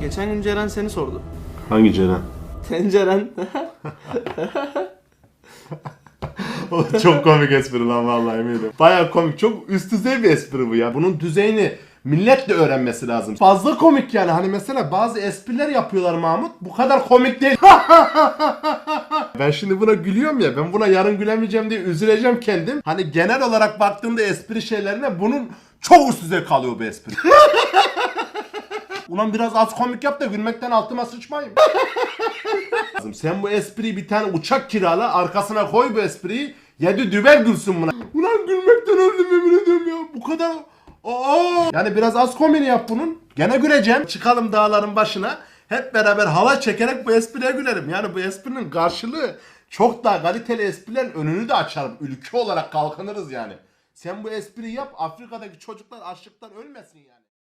Geçen gün Ceren seni sordu. Hangi Ceren? Tenceren. Çok komik espri lan vallahi eminim. Baya komik. Çok üst düzey bir espri bu ya. Bunun düzeyini millet de öğrenmesi lazım. Fazla komik yani. Hani mesela bazı espriler yapıyorlar Mahmut. Bu kadar komik değil. ben şimdi buna gülüyorum ya. Ben buna yarın gülemeyeceğim diye üzüleceğim kendim. Hani genel olarak baktığımda espri şeylerine bunun çok üst düzey kalıyor bu espri. Ulan biraz az komik yap da gülmekten altıma sıçmayayım. Sen bu espriyi bir tane uçak kirala arkasına koy bu espriyi. Yedi düvel gülsün buna. Ulan gülmekten öldüm yemin ediyorum ya. Bu kadar... Aa! Yani biraz az komedi yap bunun. Gene güleceğim. Çıkalım dağların başına. Hep beraber hava çekerek bu espriye gülerim. Yani bu esprinin karşılığı çok daha kaliteli esprilerin önünü de açarım. Ülke olarak kalkınırız yani. Sen bu espriyi yap Afrika'daki çocuklar açlıktan ölmesin yani.